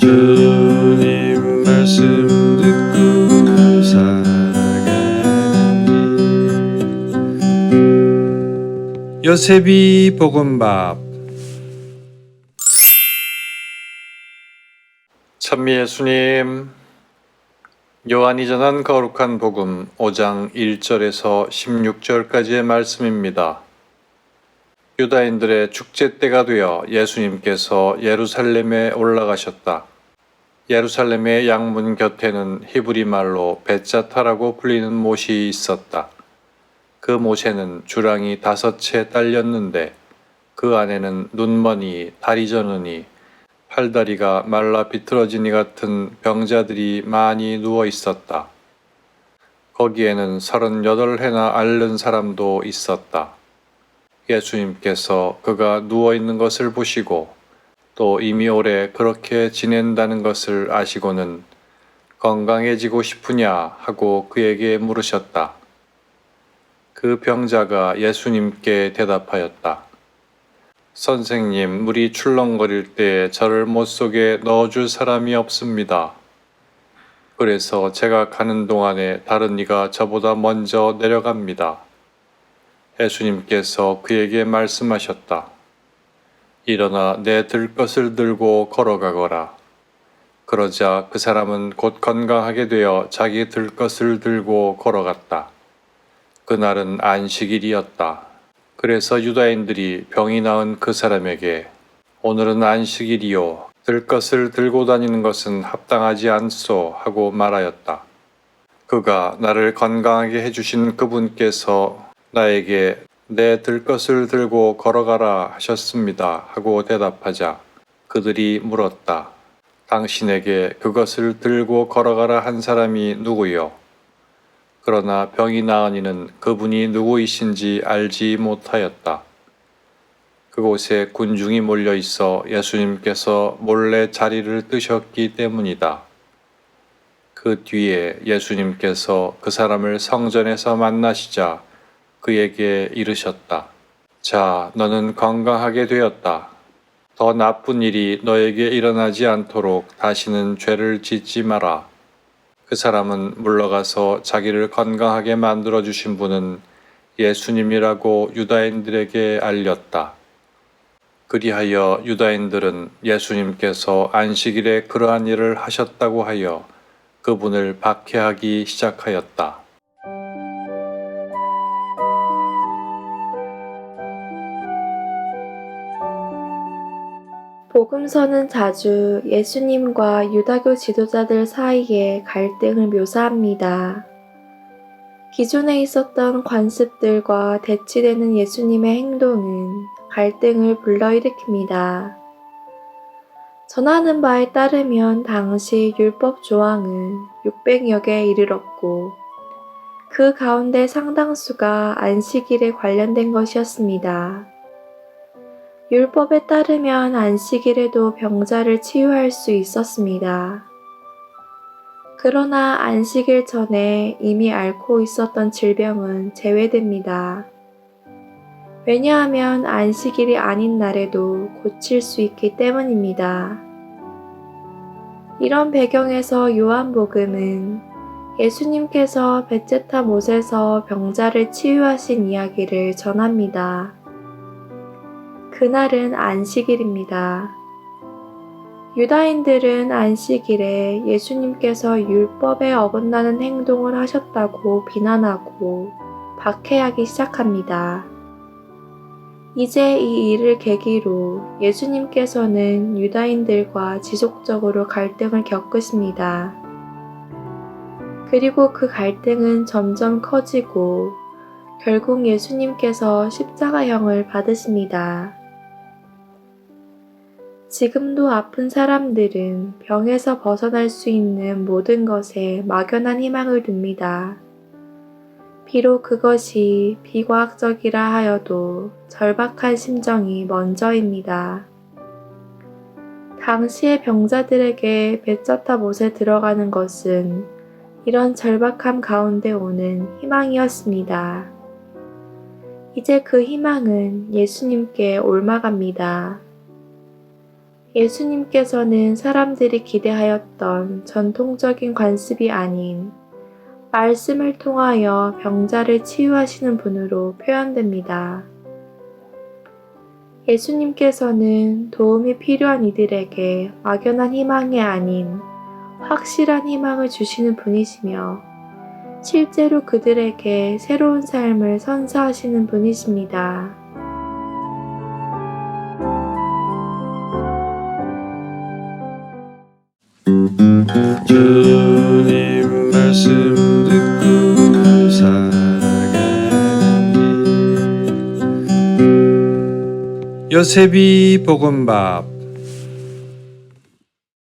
주님 말씀 듣고 살아가는 길 요셉이 볶음밥 천미 예수님 요한이 전한 거룩한 복음 5장 1절에서 16절까지의 말씀입니다. 유다인들의 축제 때가 되어 예수님께서 예루살렘에 올라가셨다. 예루살렘의 양문 곁에는 히브리 말로 베짜타라고 불리는 못이 있었다. 그 못에는 주랑이 다섯 채 딸렸는데 그 안에는 눈머니, 다리 저느니, 팔다리가 말라 비틀어지니 같은 병자들이 많이 누워 있었다. 거기에는 서른여덟 해나 앓는 사람도 있었다. 예수님께서 그가 누워 있는 것을 보시고 또 이미 오래 그렇게 지낸다는 것을 아시고는 건강해지고 싶으냐 하고 그에게 물으셨다. 그 병자가 예수님께 대답하였다. 선생님, 물이 출렁거릴 때 저를 못 속에 넣어줄 사람이 없습니다. 그래서 제가 가는 동안에 다른 이가 저보다 먼저 내려갑니다. 예수님께서 그에게 말씀하셨다. 일어나 내 들 것을 들고 걸어가거라. 그러자 그 사람은 곧 건강하게 되어 자기 들 것을 들고 걸어갔다. 그날은 안식일이었다. 그래서 유다인들이 병이 나은 그 사람에게 오늘은 안식일이요. 들 것을 들고 다니는 것은 합당하지 않소 하고 말하였다. 그가 나를 건강하게 해주신 그분께서 나에게 내 들 것을 들고 걸어가라 하셨습니다 하고 대답하자 그들이 물었다. 당신에게 그것을 들고 걸어가라 한 사람이 누구요? 그러나 병이 나은 이는 그분이 누구이신지 알지 못하였다. 그곳에 군중이 몰려 있어 예수님께서 몰래 자리를 뜨셨기 때문이다. 그 뒤에 예수님께서 그 사람을 성전에서 만나시자 그에게 이르셨다. 자, 너는 건강하게 되었다. 더 나쁜 일이 너에게 일어나지 않도록 다시는 죄를 짓지 마라. 그 사람은 물러가서 자기를 건강하게 만들어 주신 분은 예수님이라고 유다인들에게 알렸다. 그리하여 유다인들은 예수님께서 안식일에 그러한 일을 하셨다고 하여 그분을 박해하기 시작하였다. 복음서는 자주 예수님과 유다교 지도자들 사이의 갈등을 묘사합니다. 기존에 있었던 관습들과 대치되는 예수님의 행동은 갈등을 불러일으킵니다. 전하는 바에 따르면 당시 율법 조항은 600여 개에 이르렀고 그 가운데 상당수가 안식일에 관련된 것이었습니다. 율법에 따르면 안식일에도 병자를 치유할 수 있었습니다. 그러나 안식일 전에 이미 앓고 있었던 질병은 제외됩니다. 왜냐하면 안식일이 아닌 날에도 고칠 수 있기 때문입니다. 이런 배경에서 요한복음은 예수님께서 베체타 못에서 병자를 치유하신 이야기를 전합니다. 그날은 안식일입니다. 유다인들은 안식일에 예수님께서 율법에 어긋나는 행동을 하셨다고 비난하고 박해하기 시작합니다. 이제 이 일을 계기로 예수님께서는 유다인들과 지속적으로 갈등을 겪으십니다. 그리고 그 갈등은 점점 커지고 결국 예수님께서 십자가형을 받으십니다. 지금도 아픈 사람들은 병에서 벗어날 수 있는 모든 것에 막연한 희망을 둡니다. 비록 그것이 비과학적이라 하여도 절박한 심정이 먼저입니다. 당시의 병자들에게 베짜타 못에 들어가는 것은 이런 절박함 가운데 오는 희망이었습니다. 이제 그 희망은 예수님께 옮아갑니다. 예수님께서는 사람들이 기대하였던 전통적인 관습이 아닌 말씀을 통하여 병자를 치유하시는 분으로 표현됩니다. 예수님께서는 도움이 필요한 이들에게 막연한 희망이 아닌 확실한 희망을 주시는 분이시며 실제로 그들에게 새로운 삶을 선사하시는 분이십니다. 요셉이 볶음밥